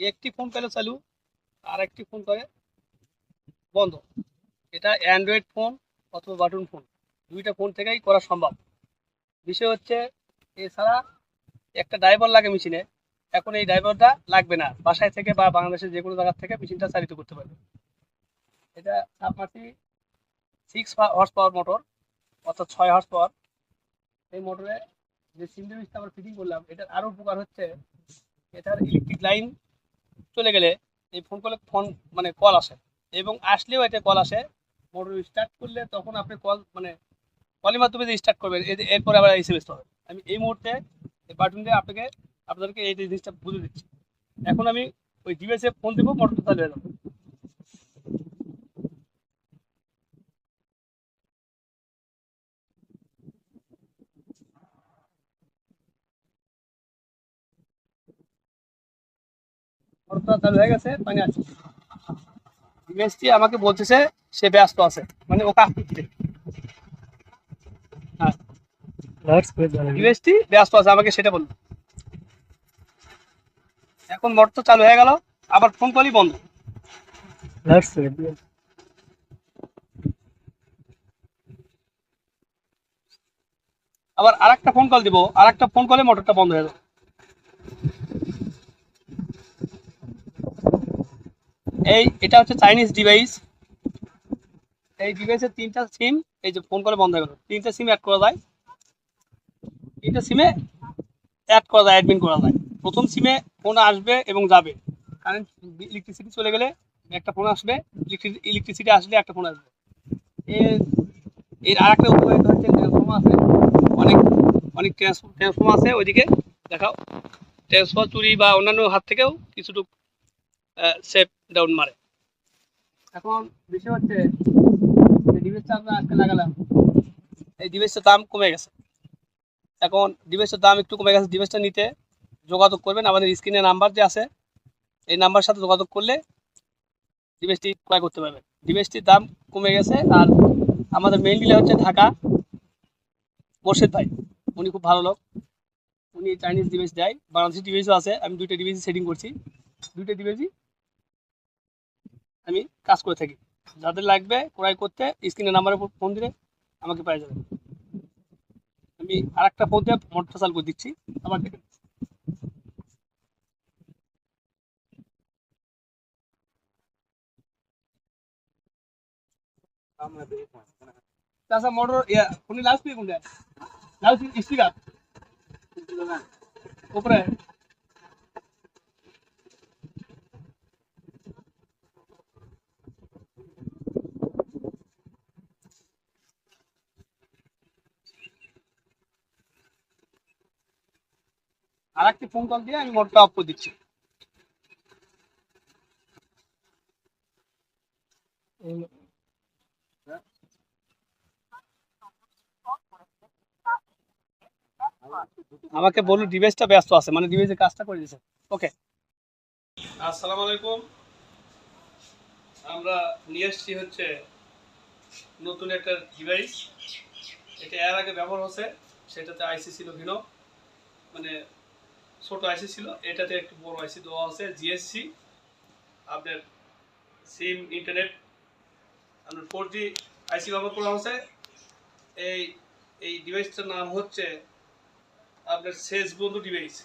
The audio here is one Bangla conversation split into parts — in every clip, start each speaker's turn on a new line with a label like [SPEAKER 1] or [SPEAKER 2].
[SPEAKER 1] একটি ফোন পেলে চালু আর একটি ফোন করে বন্ধ। এটা অ্যান্ড্রয়েড ফোন অথবা বাটন ফোন, দুইটা ফোন থেকেই করা সম্ভব। বিষয় হচ্ছে, এছাড়া একটা ড্রাইভার লাগে মেশিনে, এখন এই ড্রাইভারটা লাগবে না। বাসায় থেকে বা বাংলাদেশের যে কোনো জায়গার থেকে মেশিনটা চালিত করতে পারবে। এটা submersible six horse power motor অর্থাৎ ছয় হর্স পাওয়ার এই মোটরে যে সিন্ডিউসটা আমরা ফিটিং করলাম, এটার আরও উপকার হচ্ছে, এটার ইলেকট্রিক লাইন চলে গেলে এই ফোন করলে ফোন মানে কল আসে। এবং আসলেও এটা কল আসে। মোটর স্টার্ট করলে তখন আপনি কল মানে কলের মাধ্যমে যে স্টার্ট করবেন এরপরে আবার এস হবে আমি এই মুহূর্তে এই বাটন দিয়ে আপনাকে, আপনাদেরকে এই জিনিসটা বুঝে দিচ্ছি। এখন আমি ওই ডিভাইসে ফোন দেবো মোটরটা চালু হয়ে যাবে আমাকে বলতেছে, সে ব্যস্ত আছে। মানে ও কাজ হ্যাঁ। ব্যস্ত আছে, আমাকে সেটা বলল। এখন মোটর চালু হয়ে গেল, আবার ফোন কলই বন্ধ। আবার আরেকটা ফোন কল দিব, আরেকটা ফোন কলে মোটরটা বন্ধ হয়ে যাবে। এই, এটা হচ্ছে চাইনিজ ডিভাইস এই ডিভাইসের তিনটা সিম এই যে ফোন করে বন্ধ হয়ে গেল। তিনটা সিম অ্যাড করা যায়। তিনটা সিমে অ্যাড করা যায় অ্যাডমিন করা যায়। প্রথম সিমে ফোন আসবে এবং যাবে। কারেন্ট ইলেকট্রিসিটি চলে গেলে একটা ফোন আসবে ইলেকট্রিসিটি আসলে একটা ফোন আসবে। এর আর একটা উপকারিতা হচ্ছে ট্রান্সফর্মার আছে। অনেক অনেক ট্রান্সফর্মার আছে ওইদিকে দেখাও। ট্রান্সফার চুরি বা অন্যান্য হাত থেকেও কিছুটুক সেফ ডাউন মারে। এখন বিষয় হচ্ছে এই ডিভাইসটা আমরা আজকে লাগালাম। এই ডিভাইসটার দাম কমে গেছে। এখন ডিভাইসটার দাম একটু কমে গেছে ডিভাইসটা নিতে যোগাযোগ করবেন। আমাদের স্ক্রিনে নাম্বার যে আছে এই নাম্বার সাথে যোগাযোগ করলে ডিভাইসটি ক্রয় করতে পারবেন। ডিভাইসটির দাম কমে গেছে আর আমাদের মেইন ডিলার হচ্ছে ঢাকা মোর্শেদ ভাই। উনি খুব ভালো লোক। উনি চাইনিজ ডিভাইস দেয়। বাংলাদেশি ডিভাইসও আছে। আমি দুইটা ডিভাইসই সেটিং করছি। দুইটা ডিভাইসই আমি কাজ করে থাকি। যাদের লাগবে ক্রয় করতে স্ক্রিনের নাম্বারের উপর ফোন দিলে আমাকে পাই যাবে আমি আর একটা ফোন দিয়ে মোটর চাল করে দিচ্ছি। আবার দেখেন মোটর ইয়া লাউড স্পিকার কোনটা? লাউড স্পিকার উপরে। আর একটি ফোন কল দিয়ে আমি মোটরটা অফ করে দিচ্ছি। আমাকে বলুন ডিভাইসটা ব্যস্ত আছে মানে ডিভাইসের কাজটা করে দিয়েছে। ওকে আসসালামু আলাইকুম। আমরা নিয়ে এসেছি হচ্ছে নতুন একটা ডিভাইস এটা এর আগে ব্যবহার হচ্ছে, সেটাতে আইসি ছিল ভিনো। মানে ছোট আইসি ছিল, এটাতে একটু বড় আইসি দেওয়া আছে জিএসসি আপনার সিম ইন্টারনেট আপনার ফোর জি আইসি ব্যবহার করা হচ্ছে এই এই ডিভাইসটার নাম হচ্ছে আপনার শেষ বন্ধু ডিভাইস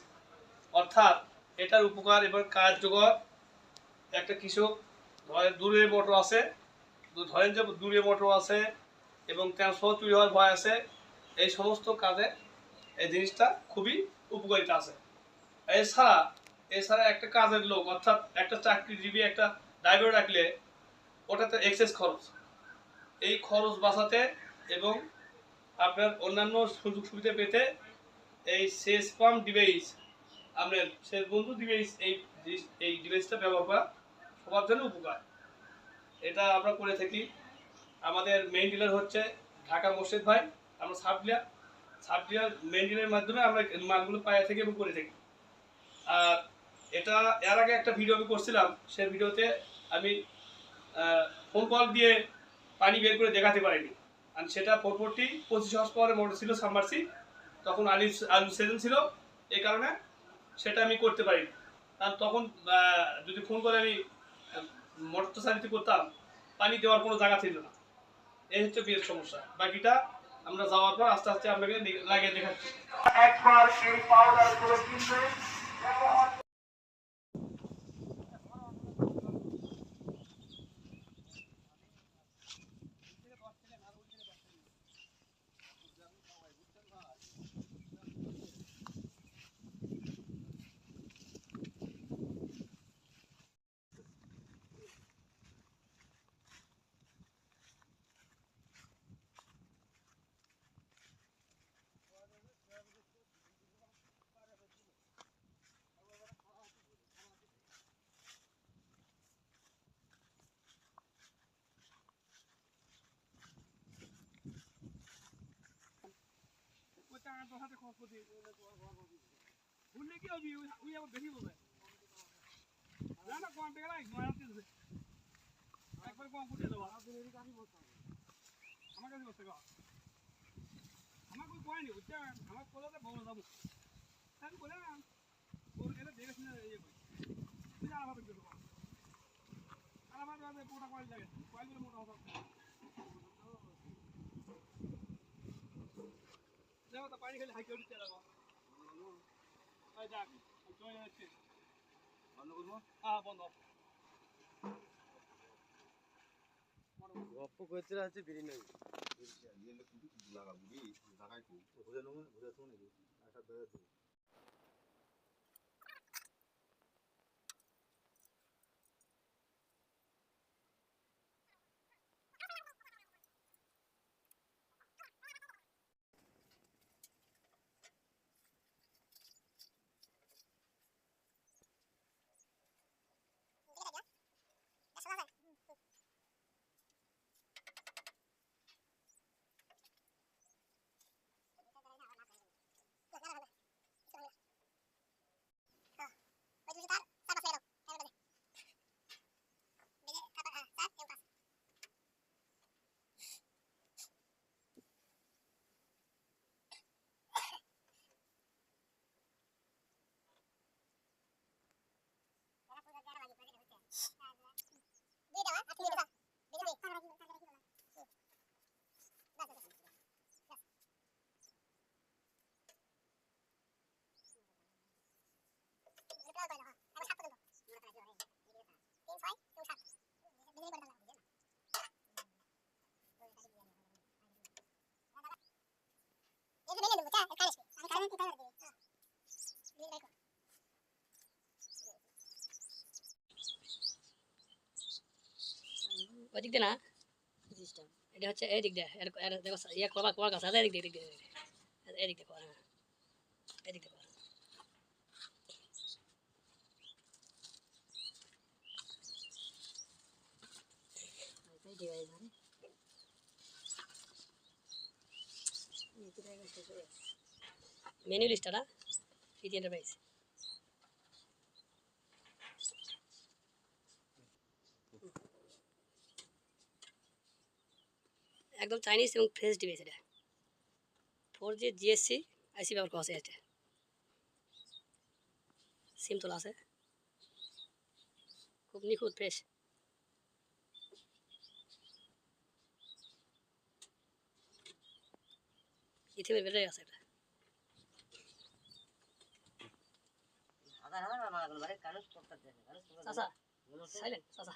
[SPEAKER 1] অর্থাৎ এটার উপকার এবার কার্যকর একটা কৃষক, ধরেন দূরে মোটর আছে, ধরেন যে দূরে মোটর আছে এবং ট্রান্সফার চুরি হওয়ার ভয় আছে, এই সমস্ত কাজে এই জিনিসটা খুবই উপকারিতা আছে। এছাড়া এছাড়া একটা কাজের লোক, অর্থাৎ একটা চাকরিজীবী, একটা ড্রাইভার রাখলে ওটাতে এক্সেস খরচ। এই খরচ বাঁচাতে এবং আপনার অন্যান্য সুযোগ সুবিধা পেতে এই শেষ পাম্প ডিভাইস আপনার শেষ বন্ধু ডিভাইস এই এই ডিভাইসটা ব্যবহার করা সবার জন্য উপকার। এটা আমরা করে থাকি। আমাদের মেইন ডিলার হচ্ছে ঢাকা মোর্শেদ ভাই। আমরা sub dealer sub dealer main ডিলারের মাধ্যমে আমরা মালগুলো পায়ে থাকি এবং করে থাকি। আর এটা এর আগে একটা ভিডিও আমি করছিলাম, সেই ভিডিওতে আমি ফোন কল দিয়ে পানি বের করে দেখাতে পারিনি। আর সেটা ফোরফোরটি পঁচিশ হর্স পাওয়ারের মোটর ছিল সাবমার্সি তখন আলু আলু সেজন ছিল, এই কারণে সেটা আমি করতে পারিনি। কারণ তখন যদি ফোন করে আমি মোটর চালিত করতাম, পানি দেওয়ার কোনো জায়গা ছিল না। এই হচ্ছে বিয়ের সমস্যা। বাকিটা আমরা যাওয়ার পর আস্তে আস্তে আপনাকে লাগিয়ে দেখাচ্ছি।
[SPEAKER 2] How hard হাতে খরচ করে
[SPEAKER 1] ভুললে কি হবি ওই আবার বেশি বলবে না না কম টাকা লাগবে আমার হাতে একবার কম করে দেবো আমার কাছে বসে গা আমার কই কয়নি বুঝছেন আমার কোলাতে বড় যাব আমি বলে না ওর এটা দেখে শুনে মোটা হতো পানি খেলে হাই কেউ দিতে লাগো এই যাক জয় হচ্ছে বন্ধ করব হ্যাঁ বন্ধ
[SPEAKER 3] গপ্প করতে আছে বিড়ি নেই đưa cho á, đi đâu Đưa cho mày.
[SPEAKER 4] Con ওই দিক দিয়ে না এটা হচ্ছে এই দিক দিয়ে দেখো ইয়ে কলা কলা গাছ আছে এদিক দিয়ে এদিক দিয়ে এদিক দিয়ে। কর হ্যাঁ। এদিক দিয়ে মেনু লিস্টটা সিটি এন্টারপ্রাইজ একদম চাইনিজ এবং ফ্রেশ ডিভাইস এটা। ফোর জি জিএসসি আইসি ব্যবহার করা আছে এটা। সিম তোলা আছে। খুব নিখুঁত ফ্রেশ ইথিমের ব্যাটারি আছে এটা। চাচা সাইলেন্ট চাচা।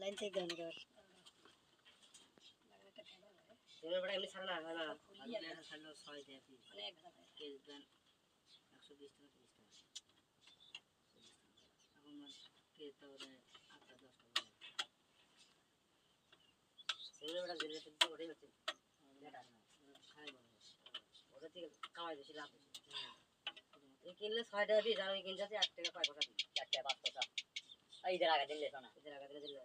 [SPEAKER 4] লাইন থেকে দেন
[SPEAKER 5] তেলের এমনি ছাড়ে না না ছাড়লো ছয় দিয়ে পিস কেজি দেন একশো বিশ টাকা তিরিশ টাকা। এখন কেজিটা ওদের আটটা দশ টাকা তেলের বেড়া দিলে তো ওটাই হচ্ছে। যেটা না থেকে কামাই বেশি লাভ বেশি। কিনলে ছয় টাকা দিস আর ওই কিনতে আট টাকা কয় কথা দিস
[SPEAKER 3] চার টাকা পাঁচ টাকা ঈদের আগে দিলে শোনা
[SPEAKER 5] এদের আগে দিলে দিলে।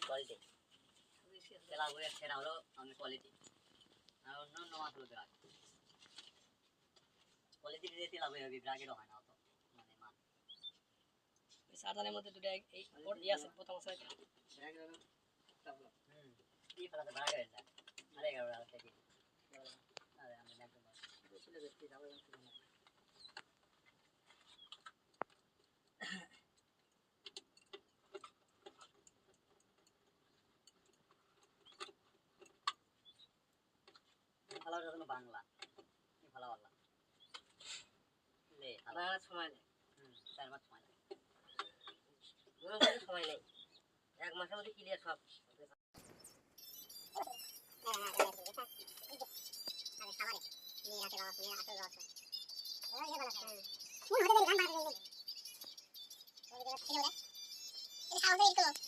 [SPEAKER 3] কোয়ালিটি তেলা বইয়ের সেরা হলো আমি কোয়ালিটি আর অন্য অন্য মাছগুলো ব্রাগ কোয়ালিটি দিয়ে তেলা হবে ব্রাগেরও হয় না অত। মানে মান
[SPEAKER 4] মধ্যে দুটো এই- ইয়ে আছে প্রথম আছে। এটা।
[SPEAKER 3] হুম ফেলাতে ব্রাগের যায় আরে এগারো টাকা থেকে আরে আমি একদম ফালাওটা হলো বাংলা। এই ফালাও আল্লাহ লে ফালা
[SPEAKER 5] বাংলা সময় নেই।
[SPEAKER 3] চার মাস সময়
[SPEAKER 5] হয় সময় নেই। এক মাসের মধ্যে ক্লিয়ার সব।
[SPEAKER 6] খুদা